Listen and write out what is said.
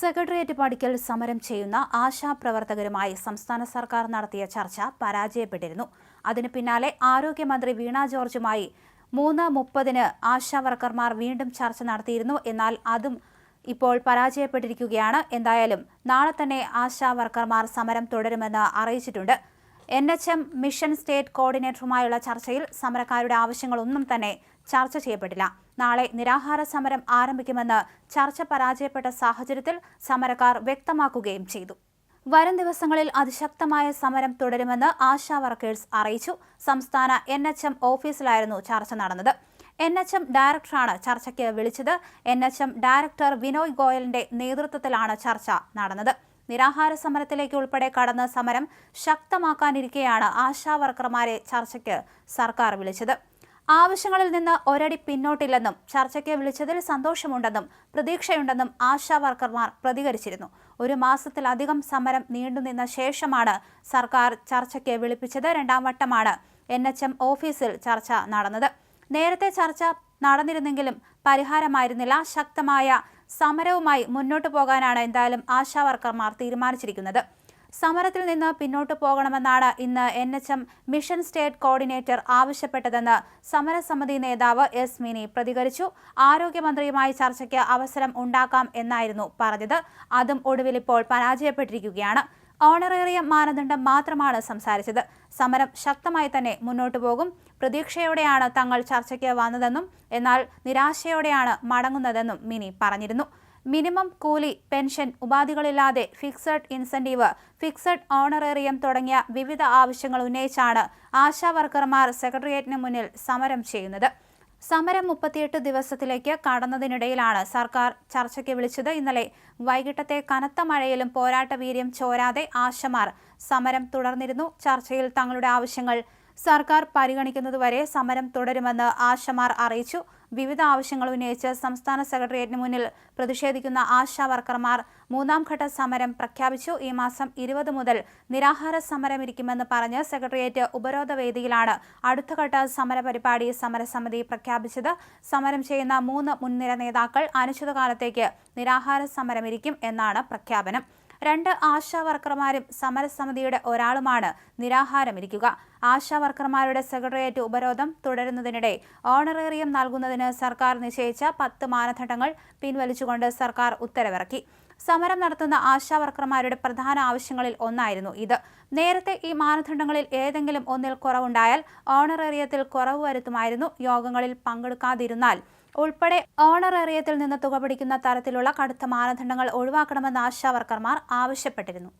Secretariat പടിക്കൽ സമരം ചെയ്യുന്ന ആശാപ്രവർത്തകരുമായി സംസ്ഥാന സർക്കാർ നടത്തിയ ചർച്ച പരാജയപ്പെട്ടിരുന്നു. അതിനു പിന്നാലെ ആരോഗ്യമന്ത്രി വീണ ജോർജുമായി മൂന്ന് മുപ്പതിന് ആശാവർക്കർമാർ വീണ്ടും ചർച്ച നടത്തിയിരുന്നു. എന്നാൽ അതും ഇപ്പോൾ പരാജയപ്പെട്ടിരിക്കുകയാണ്. എന്തായാലും നാളെ തന്നെ ആശാവർക്കർമാർ സമരം തുടരുമെന്ന് അറിയിച്ചിട്ടുണ്ട്. N H M mission state കോർഡിനേറ്ററുമായുള്ള ചർച്ചയിൽ സമരക്കാരുടെ ആവശ്യങ്ങളൊന്നും തന്നെ ചർച്ച ചെയ്യപ്പെട്ടില്ല. നാളെ നിരാഹാര സമരം ആരംഭിക്കുമെന്ന് ചർച്ച പരാജയപ്പെട്ട സാഹചര്യത്തിൽ സമരക്കാർ വ്യക്തമാക്കുകയും ചെയ്തു. വരും ദിവസങ്ങളിൽ അതിശക്തമായ സമരം തുടരുമെന്ന് ആശാ വർക്കേഴ്സ് അറിയിച്ചു. സംസ്ഥാന എൻ എച്ച് എം ഓഫീസിലായിരുന്നു ചർച്ച നടന്നത്. എൻ എച്ച് എം ഡയറക്ടറാണ് ചർച്ചയ്ക്ക് വിളിച്ചത്. N H M director Vinoy ഗോയലിന്റെ നേതൃത്വത്തിലാണ് ചർച്ച നടന്നത്. നിരാഹാര സമരത്തിലേക്ക് ഉൾപ്പെടെ കടന്ന് സമരം ശക്തമാക്കാനിരിക്കെയാണ് ആശാ വർക്കർമാരെ ചർച്ചയ്ക്ക് സർക്കാർ വിളിച്ചത്. ആവശ്യങ്ങളിൽ നിന്ന് ഒരടി പിന്നോട്ടില്ലെന്നും ചർച്ചയ്ക്ക് വിളിച്ചതിൽ സന്തോഷമുണ്ടെന്നും പ്രതീക്ഷയുണ്ടെന്നും ആശാ വർക്കർമാർ പ്രതികരിച്ചിരുന്നു. ഒരു മാസത്തിലധികം സമരം നീണ്ടുനിന്ന ശേഷമാണ് സർക്കാർ ചർച്ചയ്ക്ക് വിളിപ്പിച്ചത്. രണ്ടാം വട്ടമാണ് എൻ എച്ച് എം ഓഫീസിൽ ചർച്ച നടന്നത്. നേരത്തെ ചർച്ച നടന്നിരുന്നെങ്കിലും പരിഹാരമായിരുന്നില്ല. ശക്തമായ സമരവുമായി മുന്നോട്ടു പോകാനാണ് എന്തായാലും ആശാവർക്കർമാർ തീരുമാനിച്ചിരിക്കുന്നത്. സമരത്തിൽ നിന്ന് പിന്നോട്ട് പോകണമെന്നാണ് ഇന്ന് N H M mission state coordinator ആവശ്യപ്പെട്ടതെന്ന് സമരസമിതി നേതാവ് എസ് മിനി പ്രതികരിച്ചു. ആരോഗ്യമന്ത്രിയുമായി ചർച്ചയ്ക്ക് അവസരം ഉണ്ടാക്കാം എന്നായിരുന്നു പറഞ്ഞത്. അതും ഒടുവിൽ ഇപ്പോൾ പരാജയപ്പെട്ടിരിക്കുകയാണ്. ഓണറേറിയം മാനദണ്ഡം മാത്രമാണ് സംസാരിച്ചത്. സമരം ശക്തമായി തന്നെ മുന്നോട്ടു പോകും. പ്രതീക്ഷയോടെയാണ് തങ്ങൾ ചർച്ചയ്ക്ക് വന്നതെന്നും എന്നാൽ നിരാശയോടെയാണ് മടങ്ങുന്നതെന്നും മിനി പറഞ്ഞിരുന്നു. മിനിമം കൂലി പെൻഷൻ ഉപാധികളില്ലാതെ ഫിക്സഡ് ഇൻസെന്റീവ് ഫിക്സഡ് ഓണറേറിയം തുടങ്ങിയ വിവിധ ആവശ്യങ്ങൾ ഉന്നയിച്ചാണ് ആശാ വർക്കർമാർ സെക്രട്ടേറിയറ്റിന് മുന്നിൽ സമരം ചെയ്യുന്നത്. സമരം മുപ്പത്തിയെട്ട് ദിവസത്തിലേക്ക് കടന്നതിനിടയിലാണ് സർക്കാർ ചർച്ചയ്ക്ക് വിളിച്ചത്. ഇന്നലെ വൈകിട്ടത്തെ കനത്ത മഴയിലും പോരാട്ട വീര്യം ചോരാതെ ആശമാർ സമരം തുടർന്നിരുന്നു. ചർച്ചയിൽ തങ്ങളുടെ ആവശ്യങ്ങൾ സർക്കാർ പരിഗണിക്കുന്നതുവരെ സമരം തുടരുമെന്ന് ആശമാർ അറിയിച്ചു. വിവിധ ആവശ്യങ്ങൾ ഉന്നയിച്ച് സംസ്ഥാന സെക്രട്ടേറിയറ്റിന് മുന്നിൽ പ്രതിഷേധിക്കുന്ന ആശാ വർക്കർമാർ മൂന്നാം ഘട്ട സമരം പ്രഖ്യാപിച്ചു. ഈ മാസം ഇരുപത് മുതൽ നിരാഹാര സമരം ഇരിക്കുമെന്ന് പറഞ്ഞ് സെക്രട്ടേറിയറ്റ് ഉപരോധ വേദിയിലാണ് അടുത്ത ഘട്ട സമര പരിപാടി സമരസമിതി പ്രഖ്യാപിച്ചത്. സമരം ചെയ്യുന്ന മൂന്ന് മുൻനിര നേതാക്കൾ അനിശ്ചിതകാലത്തേക്ക് നിരാഹാര സമരമിരിക്കും എന്നാണ് പ്രഖ്യാപനം. രണ്ട് ആശാ വർക്കർമാരും സമരസമിതിയുടെ ഒരാളുമാണ്. നിരാഹാരമിരിക്കുക. ആശാ വർക്കർമാരുടെ സെക്രട്ടേറിയറ്റ് ഉപരോധം തുടരുന്നതിനിടെ ഓണറേറിയം നൽകുന്നതിന് സർക്കാർ നിശ്ചയിച്ച പത്ത് മാനദണ്ഡങ്ങൾ പിൻവലിച്ചുകൊണ്ട് സർക്കാർ ഉത്തരവിറക്കി. സമരം നടത്തുന്ന ആശാ വർക്കർമാരുടെ പ്രധാന ആവശ്യങ്ങളിൽ ഒന്നായിരുന്നു ഇത്. നേരത്തെ ഈ മാനദണ്ഡങ്ങളിൽ ഏതെങ്കിലും ഒന്നിൽ കുറവുണ്ടായാൽ ഓണറേറിയത്തിൽ കുറവ് വരുത്തുമായിരുന്നു. യോഗങ്ങളിൽ പങ്കെടുക്കാതിരുന്നാൽ ഉൾപ്പെടെ ഓണറേറിയത്തിൽ നിന്ന് തുക പിടിക്കുന്ന തരത്തിലുള്ള കടുത്ത മാനദണ്ഡങ്ങൾ ഒഴിവാക്കണമെന്ന് ആശാവർക്കർമാർ ആവശ്യപ്പെട്ടിരുന്നു.